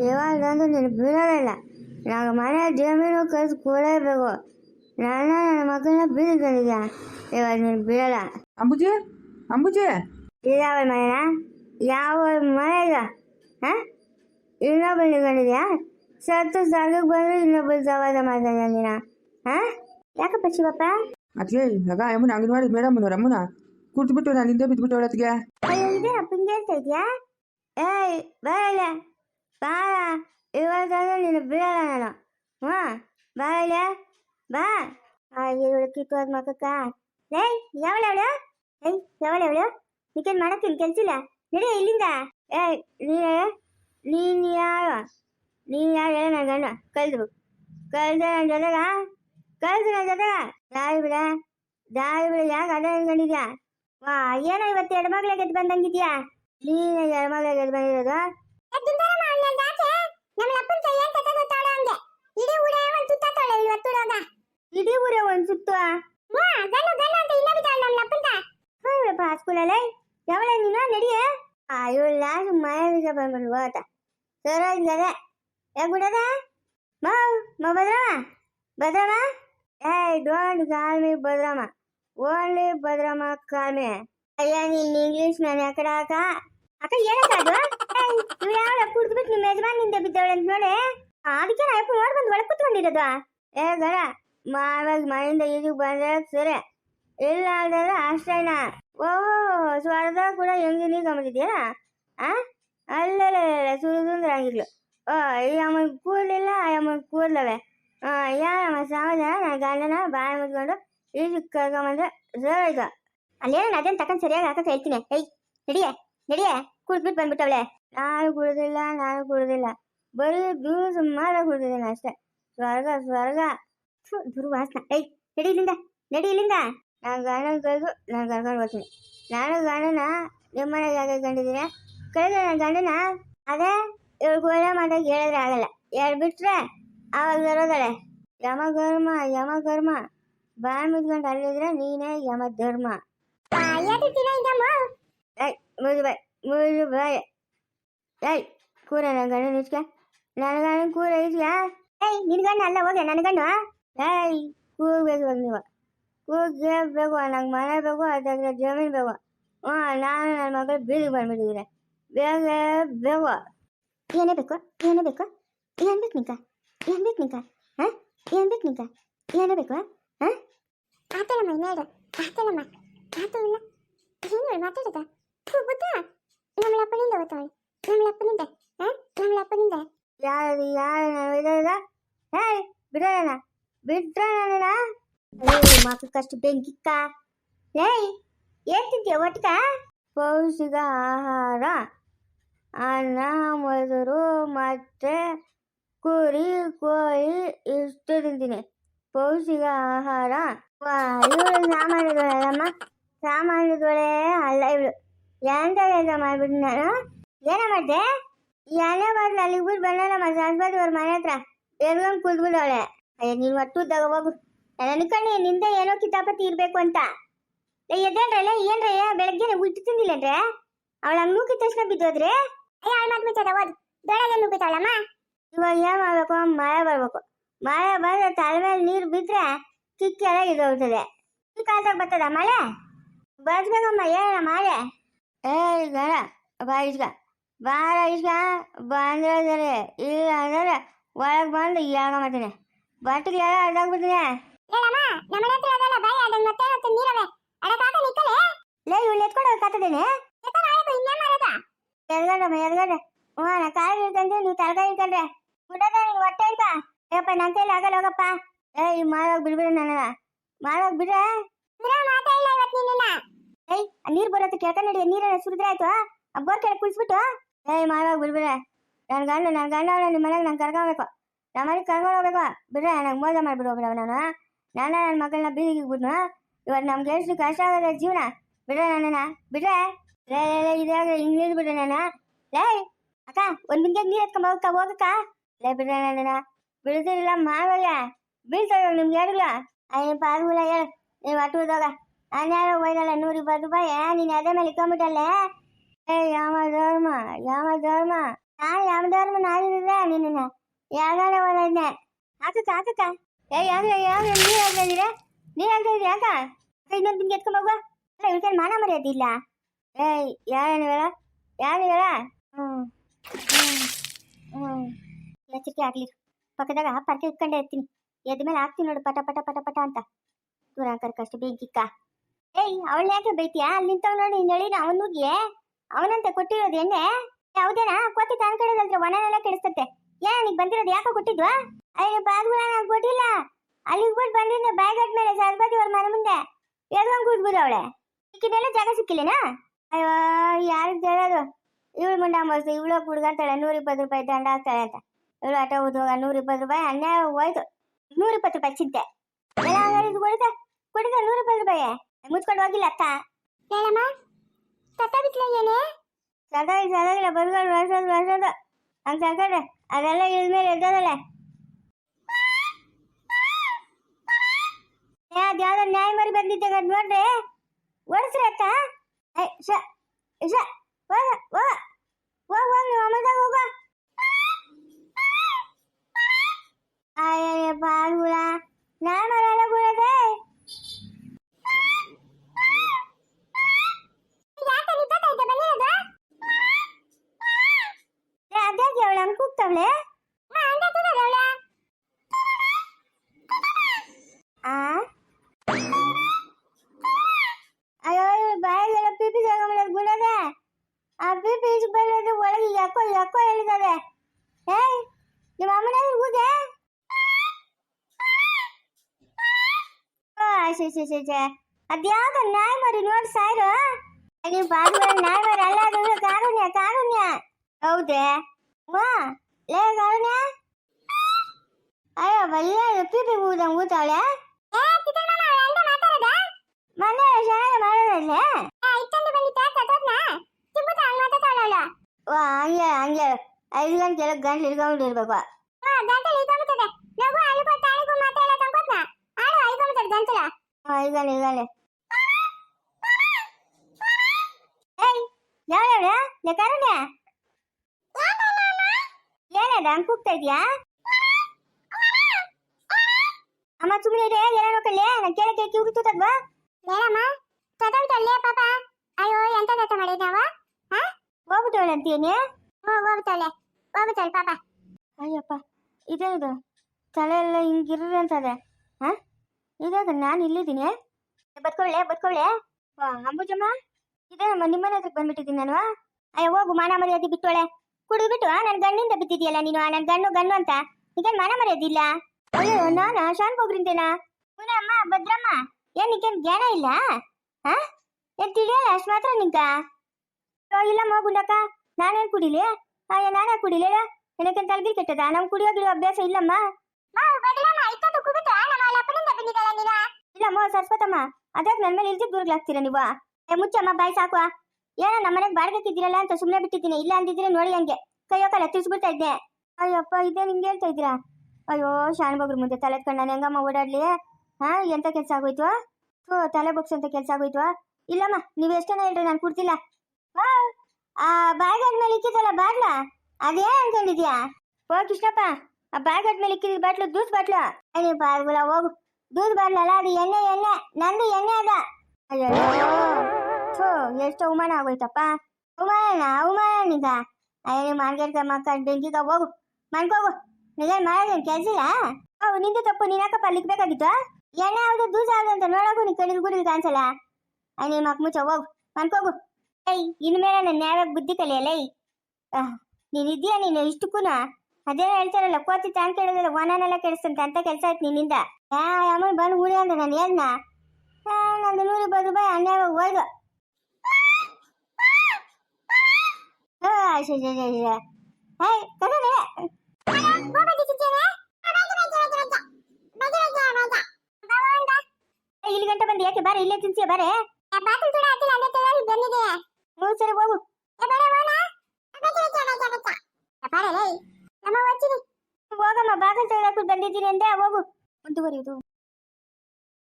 ಇವಾಗಂತೂ ನೀನು ಬಿಡೋದಿಲ್ಲ ನಾವು ಮನೆ ಜಮೀನು ಕಳ್ಸಿ ಕೊಡಲೇಬೇಕು ನನ್ನ ನನ್ನ ಮಕ್ಕಳನ್ನ ಬೀಳ್ಕೊಂಡಿದ್ಯಾ ಇವಾಗ ನೀನು ಬಿಡಲ್ಲ ಅಂಬುಜಿ ಅಂಬುಜಿ ಇದಾವ ಮನೆನಾ ಯಾವ ಮನೆ ಈಗ ಹಾಂ ಇನ್ನೊಬ್ಬ ನಿಂತ್ಕೊಂಡಿದ್ಯಾ ಸತ್ತು ಸಾಗಕ್ಕೆ ಬಂದ್ರೆ ಇನ್ನೊಬ್ಬರು ಸವಾದ ಮಾಡ್ತಾನೆ ನೀನ ಹಾಂ ಯಾಕಪ್ಪ ಶಿವಪ್ಪ ಅದ್ಗೆ ಆಗ ಅಮ್ಮನ ಅಂಗನವಾಡಿ ಮೇಡಮ್ ರಮ್ಮನ ಕುಟ್ಬಿಟ್ಟು ನಾನು ಹಿಂದೆ ಬಿದ್ದುಬಿಟ್ಟು ಅವಳತ್ತಿಗೆ ಅಯ್ಯೋ ಇದೇ ಅಪ್ಪಂಗೆ ಹೇಳ್ತಾ ಇದೆಯಾ ಏಯ್ ಬರಲ್ಲ ಬಾರ ಇವತ್ತಾದ್ರೂ ನೀನು ಬಿಡಲ್ಲ ನಾನು ಹ್ಞೂ ಬರಲ್ಲ ಬಾ ಇವಳು ಕಿತ್ತೋದ್ ಮಕ್ಕಕ್ಕ ಏಯ್ ಯಾವಳವಳು ಏಯ್ ಯಾವಳವಳು ನಿಕೇನು ಮಾಡತ್ತೀನಿ ಕೆಲ್ಸಿಲ್ಲ ನಡಿ ಇಲ್ಲಿಂದ ಏಯ್ ನೀನು ನೀನು ಯಾರು ನೀನು ಯಾರು ಹೇಳ ನನ್ನ ಗಂಡ ಕಲ್ದು ಕಲ್ದ ನನ್ನ ಜೊತೆಗ ಕಲ್ದು ನನ್ನ ಜೊತೆಗ ದಾರಿ ಬಿಡ ದಾರಿ ಬಿಡ ಯಾಕೆ ಅದ ಅನ್ಕೊಂಡಿದ್ಯಾ ವಾ ಏನೋ ಇವತ್ತು ಎರಡು ಮಗಳ ಗೆದ್ದು ಬಂದಂಗಿದ್ಯಾ ನೀನು ಎರಡು ಮಗಳ ಗೆದ್ದು ಬಂದಿರೋದು ಇಡೀ ಊರೇ ಒಂದು ಸುತ್ತು ಸ್ಕೂಲಲ್ಲಿ ಯಾವಳ ನೀನು? ನಡಿಯ? ಲಾಸ್ಟ್ ಮನೆಗೆ ಬಂದ್ಬಿಡು ಹೋತ ಸರಿ ಇಲ್ಲದೆ ಯಾಕೆ ಬಿಡದ? ಮಾ ಮಾ ಭದ್ರಮ್ಮ. ಭದ್ರಮ್ಮ? ಏಯ್ don't call me Bhadramma. Only Bhadramma call me ಅಯ್ಯ ನೀನ್ ಇಂಗ್ಲಿಷ್ ನಾನು ಯಾಕಡೆ ಅಕ್ಕ ಅಕ್ಕ ಏನಕ್ಕದು ಇವ್ ಯಾವಳ ಕುಡ್ದ್ಬಿಟ್ಟು ನಿಮ್ಮ ಯಜಮಾನಿಂದ ಬಿದ್ದವಳೆ ಅಂತ ನೋಡಿ. ಅದಕ್ಕೆ ನಾ ಯಪ್ಪ ನೋಡಿ ಬಂದು ಒಳಗೆ ಕುತ್ಕೊಂಡಿರೋದು? ಏ ಗಣ ಮಾವಾಗ ಮನೆಯಿಂದ ಇದಕ್ಕೆ ಬಂದ್ರೆ ಸರಿ ಇಲ್ಲ ಅಂದ್ರೆ ಅಷ್ಟೇನ ಓ ಸ್ವರ್ಗ ಕೂಡ ಹೆಂಗೆ ನೀ ಗಮನಿದ್ಯಾ ಆ ಅಲ್ಲಲ್ಲ ಸುರಿದ್ರೆ ಆಗಿರ್ಲು ಓ ಈ ಅಮ್ಮನ ಕೂದಲಿಲ್ಲ ಆ ಅಮ್ಮನ ಕೂದಲವೆ ಯಾರಮ್ಮ ಸಮಾಧಾನ ನನ್ನ ಗಂಡನ ಬಾಯಿ ಮುಚ್ಕೊಂಡು ಇದಕ್ಕೆ ಕರ್ಕೊಂಬಂದ್ರೆ ಸರಿ ಅಲ್ಲೇನ ಅದೇನು ತಕೊಂಡ್ ಸರಿಯಾಗಿ ಹಾಕಕ್ಕೆ ಹೇಳ್ತೀನಿ ಏಯ್ ನಡಿಯೇ ನಡಿಯೇ ಕುಡ್ದ್ಬಿಟ್ಟು ಬಂದ್ಬಿಟ್ಟವಳೆ ನಾನು ಕುಡ್ದಿಲ್ಲ ನಾನು ಕುಡ್ದಿಲ್ಲ ಬರೀ ಜ್ಯೂಸ್ ಮಾತ್ರ ಕುಡ್ದಿದ್ದೀನಿ ಅಷ್ಟೇ ಸ್ವರ್ಗ ಸ್ವರ್ಗ ಥು, ದುರ್ವಾಸನ ಏಯ್ ನಡಿ ಇಲ್ಲಿಂದ ನಡಿ ಇಲ್ಲಿಂದ ನಾನು ಗಂಡನ ಕರೆದು ನಾನು ಕರ್ಕೊಂಡು ಬರ್ತೀನಿ ನಾನು ಗಂಡನ ನಿಮ್ಮ ಮನೆಗೆ ಯಾಕೆ ಕಂಡಿದ್ದೀನಿ ಕಳೆದ ನನ್ನ ಗಂಡನ ಅದೇ ಇವಳು ಕೊಲೆ ಮಾತಾಗಿ ಹೇಳಿದ್ರೆ ಆಗಲ್ಲ ಎರಡು ಬಿಟ್ರೆ ಆವಾಗ ಬರೋದಳೆ ಯಮ ಕರ್ಮ ಯಮ ಕರ್ಮ ಬಾಯಿ ಮುಚ್ಕೊಂಡು ಅಲ್ಲಿದ್ರೆ ನೀನೇ ಯಮ ಧರ್ಮ ಏಯ್ ಮುಜು ಬಾಯ್ ಮುಜು ಬಾಯ್ ಏಯ್ ಕೂರ ನನ್ನ ಗಂಡನ ಇಸ್ಕ ನನ್ನ ಗಂಡನ ಕೂರ ಇಸ್ಕ ಏಯ್ ನಿನ್ ಗಂಡ ಅಲ್ಲ ಹೋಗೆ ನನ್ನ ಗಂಡು ಏಯ್ ಕೂಗ್ಬೇಕು ಇವಾಗ ನೀವು. ಕೂಗಬೇಕು ನಂಗೆ ಮನೆ ಬೇಕು ಅದಾದ್ರೆ ಜಮೀನು ಬೇಕು. ಹ್ಞೂ ನಾನು ನನ್ನ ಮಗಳು ಬೀದಿಗೆ ಬಂದ್ಬಿಟ್ಟಿದ್ದೀನಿ. ಬೇಗ ಬೇಕು. ಏನೇ ಬೇಕು ಏನೇ ಬೇಕು? ಏನ್ ಬೇಕು ನಿಂಕ ಏನ್ ಬೇಕು ನಿಂಕ ಹಾಂ? ಏನ್ ಬೇಕು ನಿಂಕ ಏನೇ ಬೇಕು ಹಾಂ? ಆತಳಮ್ಮ ಇನ್ನೇಳು ಆತಳಮ್ಮ ಆತು ಇಲ್ಲ. ಏನು ಮಾತಾಡದ? ಗೊತ್ತಾ? ನಮ್ಮ ಅಪ್ಪನಿಂದ ಗೊತ್ತಾವಳು ನಮ್ಮ ಅಪ್ಪನಿಂದ? ಹಾಂ? ನಮ್ಮ ಅಪ್ಪನಿಂದ? ಯಾರು ಯಾರು ನಾನು ಹೇ ಬಿಡೋಣ. ಬಿಟ್ರೆ ನನ್ನ ಬೆಂಕಿ ಬೆಂಕಿಕ್ಕ ಏಯ್ ಏನ್ ತಿಂತೀಯ ಒಟ್ಟಿಗ? ಪೌಷ್ಟಿಕ ಆಹಾರ, ಅನ್ನ, ಮೊಸರು, ಮತ್ತೆ ಕುರಿ, ಕೋಳಿ, ಇಷ್ಟು ತಿಂತೀನಿ. ಪೌಷ್ಟಿಕ ಆಹಾರ ಇವಳು ಸಾಮಾನ್ಯಗಳಲ್ಲಮ್ಮ ಸಾಮಾನ್ಯಗಳೇ ಅಲ್ಲ ಇವಳು. ಎಂತ ಕೆಲಸ ಮಾಡ್ಬಿಟ್ಟು ನಾನು? ಏನ ಮಾಡಿದೆ? ಎಣ್ಣೆ ಬಾಟ್ಲು ಅಲ್ಲಿಗೆ ಬಿಟ್ಟು ಬಂದಲ್ಲಮ್ಮ ಸಂಸ್ಪತಿ ಅವ್ರ ಮನೆ ಹತ್ರ. ಎದ್ಕೊಂಡು ಕುದ್ಬಿಡವಳೆ ಅಯ್ಯ ನೀನು ಒಟ್ಟು ಹೋಗು. ನಾನು ಅನ್ಕೊಂಡೆ ನಿಂದ ಏನೋ ಕಿತಾಪತಿ ಇರಬೇಕು ಅಂತ. ಅಯ್ಯ ಎದ್ದೇಳ್ರಲ್ಲ ಏನ್ರ ಬೆಳಗ್ಗೆ ಉಲ್ಟಿ ತಿಂದಿಲ್ಲನ್ರೆ? ಅವಳ ಮೂಕಿ ತಕ್ಷಣ ಬಿದ್ದೋದ್ರೆ? ಅಯ್ಯ ಅವಳ ಮಾತು ಮುಚ್ಚದ ಓದು ದೊಡ್ಡಗೆ ನುಗ್ಗುತ್ತಾಳಮ್ಮ ಇವಾಗ ಏನ್ ಮಾಡ್ಬೇಕು? ಮಳೆ ಬರ್ಬೇಕು. ಮಳೆ ಬಂದ್ರೆ ತಲೆ ಮೇಲೆ ನೀರು ಬಿದ್ರೆ ಕಿಕ್ಕೆಲ್ಲ ಇದ್ದೋಗ್ತದೆ. ಈ ಕಾಲದಾಗ ಬರ್ತದ ಮಳೆ? ಬರ್ಸ್ಬೇಕಮ್ಮ ಏನ ಮಳೆ ಏ ಗಣ ಬಾ ಇಷ್ಟ ಬಾರ ಬಂದ್ರೆ ಇಲ್ಲ ಅಂದ್ರೆ ಒಳಗೆ ಬಂದು ಯಾಗ ಮಾಡ್ತೀನಿ ಬಟ್ಟೆಗೆಲ್ಲ ಅಡ್ಡಾಗ್ಬಿಡ್ತೀನಿ ಹೇಳಮ್ಮ ನಮ್ಮ ಮನೆ ಹತ್ರ ಅದಲ್ಲ ಬಾಯಿ ಅದನ್ನ ಮತ್ತೆ ಮತ್ತೆ ನೀರವೆ ಅಡಕಾಕ ನಿಕ್ಕಲೆ ಲೇ ಇವಳು ಎತ್ಕೊಂಡು ಕತ್ತದೇನೆ ಎತ್ತ ನಾಯಕ ಇನ್ನೇ ಮಾಡದ ಎದ್ಗಂಡಮ್ಮ ಎದ್ಗಂಡೆ ಹ್ಞೂ ನಾ ಕಾಲು ಇಳ್ಕೊಂಡ್ರೆ ನೀವು ತಲೆಕಾಯಿ ಇಳ್ಕೊಂಡ್ರೆ ಬಿಡದ ನೀನು ಹೊಟ್ಟೆ ಇಳ್ಕ ಏಪ್ಪ ನನ್ನ ಕೈಲಿ ಆಗಲ್ಲ ಹೋಗಪ್ಪ ಏ ಈ ಮಾಡೋಗಿ ಬಿಡ್ಬಿಡು ನನ್ನ ಮಾಡೋಗಿ ಬಿಡ್ರೆ ಇರೋ ಮಾತೇ ಇಲ್ಲ ಇವತ್ತು ನಿನ್ನ ಏಯ್ ಆ ನೀರು ಬರೋದಕ್ಕೆ ಕೇಳ್ಕೊಂಡು ನಡಿ ನೀರನ್ನ ಸುರಿದ್ರೆ ಆಯ್ತು ಆ ಬೋರ್ ಕೆಳಗೆ ಕುಳಿಸ್ಬಿಟ್ಟು ಏಯ್ ಮಾಡೋಗಿ ಬಿಡ್ಬಿಡ್ರೆ ನನ್ನ ಗಂಡ ನನ್ನ ಗಂಡ ಅವನ ನಿಮ್ಮ ಮನೆಗೆ ನಂಗೆ ಕರ್ಕೊಬೇಕು ನಮ್ಮ ಮನೆಗೆ ಕರ್ಕೊಂಡು ಹೋಗ್ಬೇಕು ಬಿಡ್ರೆ ನಂಗೆ ಮೋಸ ಮಾಡ್ಬಿಡು ಬಿಡವ ನಾನು ನಾನು ನನ್ನ ಮಗಳನ್ನ ಬೀದಿಗೆ ಬಿಟ್ನು ಇವತ್ತು ನಮ್ಗೆ ಎಷ್ಟು ಕಷ್ಟ ಆಗೋದ ಜೀವನ ಬಿಡ್ರೆ ನನ್ನನ್ನ ಬಿಡ್ರೆ ಲೇ ಲೇ ಲೇ ಇದಾಗ ಹಿಂಗೆ ಬಿಡ್ರೆ ನಾನು ಲೇ ಅಕ್ಕ ಒಂದು ಬಿಂಗೆ ನೀರು ಎತ್ಕೊಂಡ್ ಹೋಗಕ್ಕ ಹೋಗಕ್ಕ ಲೇ ಬಿಡ್ರೆ ನನ್ನನ್ನ ಬಿಡ್ತಿರಲಿಲ್ಲ ಮಾವಲ್ಲ ಬೀಳ್ತಾವೆ ನಿಮ್ಗೆ ಹೇಳಿಲ್ಲ ಅಯ್ಯ ಪಾರ್ಗುಲ ಹೇಳು ನೀವು ಅಟ್ಟು ಹೋದಾಗ ನಾನು ಯಾರೋ ಹೋಯ್ದಲ್ಲ ನೂರ ಇಪ್ಪತ್ತು ರೂಪಾಯಿ ನೀನು ಅದೇ ಮೇಲೆ ಇಟ್ಕೊಂಡ್ಬಿಟ್ಟಲ್ಲೇ ಏ ಯಾವ ಧರ್ಮ ಯಾವ ಧರ್ಮ ನಾನು ಯಾವ್ದಾದ್ರು ನಾಡಿದ್ರೆ ನಿನ್ನ ಯಾವ್ದಾರ ಒಳ್ಳೆ ಆತತ ಆತತ ಏ, ಯಾರು ಯಾರು ನೀರು ಹಾಕ್ತಾ ನೀ ನೀರು ಇದೀರ ಯಾಕ ಇನ್ನೊಂದು ತಿಂಗೆ ಎತ್ಕೊಂಡು ಹೋಗುವ? ಅಲ್ಲ ಇವತ್ತೇನು ಮಾನ ಮರ್ಯಾದೆ ಇಲ್ಲ. ಏಯ್ ಯಾರು ಹೇಳ ಯಾರು ಹೇಳ ಹ್ಞೂ ಹ್ಞೂ ಎಚ್ಚರಿಕೆ ಆಗ್ಲಿ. ಪಕ್ಕದಾಗ ಪರ್ಕೆ ಇಟ್ಕೊಂಡೇ ಇರ್ತೀನಿ. ಎದ್ದ ಮೇಲೆ ಹಾಕ್ತೀನಿ ನೋಡು, ಪಟ ಪಟ ಪಟ ಪಟ ಅಂತ. ದೂರಾಂಕರ್ ಕರ್ಕಷ್ಟು ಬೇಗಿಕ್ಕ ಏಯ್, ಅವಳು ಯಾಕೆ ಬೈತಿಯಾ? ಅಲ್ಲಿ ನಿಂತವ್ ನೋಡಿ ನಳಿನ ಅವನಿಗೆ ಅವನಂತೆ ಕೊಟ್ಟಿರೋದು ಎಣ್ಣೆ? ಯಾವುದೇನಾ? ಕೊತ್ತಿ ತಾನ್ ಕಡೆದಲ್ದ್ರೆ ಒಣನೆಲ್ಲ ಕೆಡಿಸ್ತತೆ. ಏನ್ ನೀಗ್ ಬಂದಿರೋದು ಯಾಕೋ ಕೊಟ್ಟಿದ್ವಾ? ಅಲ್ಲಿ ಬಾದ್ಗುಳ ನಾನು ಕೊಟ್ಟಿಲ್ಲ. ಅಲ್ಲಿಗೆ ಬಿಟ್ಟು ಬಂದಿದ್ದೆ ಬ್ಯಾಗ್ ಮೇಲೆ ಸರಸ್ವತಿ ಅವ್ರ ಮನೆ ಮುಂದೆ. ಎದ್ಕೊಂಡ್ ಕೂತ್ಬಿಡು ಅವಳೆ. ಸಿಕ್ಕಿದೆಲ್ಲ ಜಾಗ ಸಿಕ್ಕಿಲ್ಲೇನಾ? ಅಯ್ಯೋ ಯಾರು ಹೇಳೋದು ಇವಳು ಮುಂಡ ಮೋಸ ಇವಳು ಕುಡ್ಕಂತಾಳೆ ನೂರ ಇಪ್ಪತ್ತು ರೂಪಾಯಿ ದಂಡ ಹಾಕ್ತಾಳೆ ಅಂತ. ಇವಳು ಆಟ ಹೋಗುವಾಗ ನೂರ ಇಪ್ಪತ್ತು ರೂಪಾಯಿ ಅನ್ಯಾಯ ಹೋಯ್ತು. ನೂರ ಇಪ್ಪತ್ತು ರೂಪಾಯಿ ಚಿಂತೆ. ಎಲ್ಲ ಹಂಗಾರೆ ಇದು ಕೊಡುತ್ತ? ಕೊಡುತ್ತ ನೂರ ಇಪ್ಪತ್ತು ರೂಪಾಯಿ. ಮುಚ್ಕೊಂಡು ಹೋಗಿಲ್ಲ ಅಕ್ಕ ಹೇಳಮ್ಮ ತತ್ತ ಬಿಟ್ಲ ಏನೇ? ಸದಾಗಿ ಸದಾಗಿಲ್ಲ ಬರ್ಗಳು ವರ್ಷದ ವರ್ಷದ ಹಂಗೆ ಸಾಕಡೆ ಅದೆಲ್ಲ ಇಳ್ಮೇಲೆ ಎದ್ದದಲ್ಲ? ಯಾವ್ದು ಯಾವ್ದೋ ನ್ಯಾಯ ಮರಿ ಬಂದಿದ್ದಾಗ ನೋಡ್ರಿ. ಓಡಿಸ್ರಿ ಅಕ್ಕ. ಐ ಶ ಶ. ಅವಳು ಹಂಗೆ ಕೂಗ್ತವಳೆ ಹಾ ಅಂದ ತುದಲ್ಲ ಆ ಅಯ್ಯೋ ಇವ್ಳು ಬಾಯಿಗೆಲ್ಲ ಪಿಪಿ ತಗೊಂಬಿಡೋದು ಬಿಡೋದೆ ಆ ಪಿಪಿ ಇಷ್ಟು ಬರೋದು ಒಳಗೆ ಯಾಕೋ ಯಾಕೋ ಹೇಳಿದಾವೆ ಏಯ್ ನಿಮ್ಮ ಅಮ್ಮನ ಕೂಗೆ ಶಿ ಶಿ ಶಿ ಶಿ ಅದ್ಯಾವ್ದು ನಾಯಿ ಮರಿ ನೋಡಿ ಸಾಯ್ರು ನೀವು ಬಾಗಿಲ ನಾಯಿ ಮರಿ ಅಲ್ಲ ಅದು ಇವ್ಳು ಕಾರುಣ್ಯ ಕಾರುಣ್ಯ ಹೌದೇ ವಾ ಲೇ ಕಾರುಣ್ಯ ಅಯ್ಯೋ ಬಲ್ಲ ಪಿಪಿ ಊದಂಗೆ ಊತಾವಳೆ ಏ ತಿತ್ತಣ್ಣ ಅಂದ ಮಾತಾಡದ ಮನೆ ಚೆನ್ನಾಗಿ ಮಾಡೋದಲ್ಲೇ ಏ ಇತ್ತಂದು ಬಂದಿತ್ತ ತತ್ತದ್ನ ತಿಂಬುತ್ತ ಹಂಗ ಮಾತಾಡಲ್ಲ ವಾ ಹಂಗೆ ಹಂಗೆ ಐದು ಗಂಟೆ ಗಂಟೆ ಇಟ್ಕೊಂಡಿರ್ಬೇಕು ಹಾ ಗಂಟಲು ಇಳ್ಕೊಂಬಿಟ್ಟದೆ ನಗು ಅಳ್ಕೊ ತಾಳಿಗೂ ಮಾತಾಡ ತಂಕೋತ್ನ ಆಳು ಅಳ್ಕೊಂಬಿಟ್ಟದೆ ಗಂಟಲ ಇದ್ದಾನೆ ಇದ್ದಾನೆ ಏಯ್ ಯಾವ್ಯಾವ ಲೆಕ್ಕಾರಣ್ಯ ಏನದ ಹಂಗೆ ಕೂಗ್ತಾ ಇದೀಯಾ? ಅಮ್ಮ ಸುಮ್ಮನೆ ಇದೆ ಏನೋ ನಾನು ಕೇಳಕ್ಕೆ ಕಿವಿ ತೂತದ್ವಾ? ತತ್ತಳ್ತಲ್ಲೇ ಪಾಪ. ಅಯ್ಯೋ ಎಂತ ದತ್ತ ಮಾಡಿದ್ನವ ಹಾ? ಹೋಗ್ಬಿಟ್ಟವಳೆ ಅಂತೀನಿ ಹೋ ಹೋಗ್ತಾಳೆ ಹೋಗ್ತಾಳೆ ಪಾಪ. ಅಯ್ಯಪ್ಪ ಇದು ತಲೆ ಎಲ್ಲ ಹಿಂಗಿರ್ರಿ ಅಂತದೆ. ಹಾ? ಇದಾಗ ನಾನು ಇಲ್ಲಿದ್ದೀನಿ. ಬದ್ಕೊಳ್ಳೆ ಬದ್ಕೊಳ್ಳೆ. ಅಂಬುಜಮ್ಮ. ಅಂಬುಜಮ್ಮ ಇದೇನಮ್ಮ ನಿಮ್ಮನೆ ಹತ್ರಕ್ಕೆ ಬಂದ್ಬಿಟ್ಟಿದ್ದೀನಿ ನಾನು ಅಯ್ಯೋ ಹೋಗು ಮಾನ ಮರ್ಯಾದೆ ಬಿಟ್ಟೋಳೆ. ಕುಡಿದ್ಬಿಟ್ಟು ನನ್ನ ಗಣ್ಣಿಂದ ಬಿದ್ದಿದ್ಯಲ್ಲ ನೀನು ನನ್ನ ಗಣ್ಣು ಗಣ್ಣು ಅಂತ. ಈಗ ಮನ ಮರೆಯೋದಿಲ್ಲ ಅಯ್ಯೋ ನಾನಾ ಶಾನ್ ಹೋಗ್ರಿಂತೇನಾ? ಪುನಮ್ಮ ಭದ್ರಮ್ಮ ಏನ್ ನಿಕ್ಕೇನು ಜ್ಞಾನ ಇಲ್ಲ? ಹಾ ಏನ್ ತಿಳಿಯಲ್ಲ ಅಷ್ಟು ಮಾತ್ರ ನಿಂಕ ಇಲ್ಲ ಇಲ್ಲಮ್ಮ ಗುಂಡಕ್ಕ ನಾನೇನ್ ಕುಡಿಲಿ? ಅಯ್ಯ ನಾನೇ ಕುಡಿಲಿ ಏನಕ್ಕೆ ತಲೆಗೆ ಕೆಟ್ಟದ? ನಮ್ ಕುಡಿಯೋ ಗಿಡೋ ಅಭ್ಯಾಸ ಇಲ್ಲಮ್ಮ? ಇಲ್ಲಮ್ಮ ಸರಸ್ವತಮ್ಮ ಅದಕ್ಕೆ ನನ್ ಮೇಲೆ ಇಲ್ದಿ ದೂರ್ಲಾಗ್ತೀರ ನೀವು? ಮುಚ್ಚಮ್ಮ ಬಾಯ್ ಸಾಕು ಏನೋ ನಮ್ಮ ಮನೆಗೆ ಬಾಡಿಗೆ ಅಂತ ಸುಮ್ಮನೆ ಬಿಟ್ಟಿದ್ದೀನಿ. ಇಲ್ಲ ಅಂದಿದ್ರೆ ನೋಡಿ ಹಂಗೆ. ಕೈಯೋ ಕಾಲ ಇದ್ದೆ. ಅಯ್ಯಪ್ಪ ಇದೇ ನಿಂಗೆ ಹೇಳ್ತಾ ಇದ್ದೀರಾ? ಅಯ್ಯೋ ಶಾನ್ಬಗ್ರ ಮುಂದೆ ತಲೆ ಎತ್ಕೊಂಡು ನಾನು ಹೆಂಗಮ್ಮ ಓಡಾಡ್ಲಿ? ಹಾ, ಎಂತ ಕೆಲಸ ಆಗೋಯ್ತು? ಹೋ ತಲೆ ಬೊಕ್ಸ್ ಅಂತ ಕೆಲಸ ಆಗೋಯ್ತು? ಇಲ್ಲಮ್ಮ, ನೀವು ಎಷ್ಟನ ಹೇಳ್ರಿ, ನಾನು ಕೊಡ್ತಿಲ್ಲ. ಆ ಬ್ಯಾಗ್ ಮೇಲೆ ಇಕ್ಕಿದಲ್ಲ ಬಾಟ್ಲ? ಅದೇ ಅನ್ಕೊಂಡಿದ್ಯಾ? ಓ, ಕೃಷ್ಣಪ್ಪ, ಆ ಬ್ಯಾಗ್ ಮೇಲೆ ಇಕ್ಕಿದ ಬಾಟ್ಲು ದೂಸ್ ಬಾಟ್ಲು. ಅಯ್ಯೋ ಬಾರ್ಗುಲ ಹೋಗು. ದೂದ್ ಬಾಟ್ಲಲ್ಲ, ಅದು ಎಣ್ಣೆ ಎಣ್ಣೆ. ನಂದು ಎಣ್ಣೆ ಅದ. ಅಯ್ಯೋ. ಥೋ, ಎಷ್ಟು ಅವಮಾನ ಆಗೋಯ್ತಪ್ಪ. ಅವಮಾನ ಅವಮಾನ ಈಗ ಅಯ್ಯ ಮಾರ್ಗೆಟ್ಗೆ ಮಕ್ಕ ಬೆಂಕಿಗ ಹೋಗು. ಮಾಡ್ಕೋಗು ನಿಜ ಮಾಡೋದೇನು ಕೆಲಸ ಇಲ್ಲ ಅವು ನಿಂದು ತಪ್ಪು ನೀನಕ್ಕಪ್ಪ ಅಲ್ಲಿಗೆ ಬೇಕಾಗಿತ್ತು? ಎಣ್ಣೆ ಯಾವ್ದು ದೂಸ ಯಾವ್ದು ಅಂತ ನೋಡೋಕು ನೀ ಕಣ್ಣಿಗೆ ಗುಡಿಗೆ ಕಾಣಿಸಲ್ಲ. ಅಯ್ಯ ಮಕ್ಕ ಮುಚ್ಚ, ಹೋಗು. ಮಾಡ್ಕೋಗು ಏಯ್ ಇನ್ಮೇಲೆ ನನ್ನ ನ್ಯಾಯವಾಗಿ ಬುದ್ಧಿ ಕಲಿಯಲ್ಲ ನೀನು ಇದೆಯಾ ನೀನು ಇಷ್ಟಕ್ಕೂನ? ಅದೇನೋ ಹೇಳ್ತಾರಲ್ಲ, ಕೋತಿ ತಾನು ಕೇಳಿದ್ರೆ ಒನನೆಲ್ಲ ಕೆಡಿಸ್ತಂತೆ ಅಂತ ಕೆಲಸ ಆಯ್ತು ನಿನ್ನಿಂದ. ಯಾ ಅಮ್ಮ ಬಂದು ಉಳಿ ಅಂತ ನಾನು ಹೇಳ್ದ ನಂದು ನೂರ ಇಪ್ಪತ್ತು ರೂಪಾಯಿ ಅನ್ಯಾಯವಾಗಿ ಹೋಯ್ದು. ಹಾ ಶೇ ಶೇ ಶೇ ಶೇ ಹೇಯ್ ಕಡೆ ಗೋಬಿ ಚಿಚ್ಚೇನೆ ಇಲ್ಲಿ ಗಂಟೆ ಬಂದು ಯಾಕೆ ಬಾರೆ ಇಲ್ಲೇ ತಿನ್ಸಿಯ ಬಾರೆ ಬಾತ್ರೂಮ್ ಕೂಡ ಹಾಕಿಲ್ಲ ಅಂದ್ರೆ ತಯಾರಿ ಬಂದಿದೆ ಹ್ಞೂ ಸರಿ ಹೋಗು ಏ ಬಡ ಹೋನ ಪಾರಲೇ ನಮ್ಮ ವಚ್ಚಿನಿ ಹೋಗಮ್ಮ ಬಾಗಲ್ ತೆಗೆದಾಕ್ಬಿಟ್ಟು ಬಂದಿದ್ದೀನಿ ಅಂದೆ ಹೋಗು ಮುಂದುವರಿಯುವುದು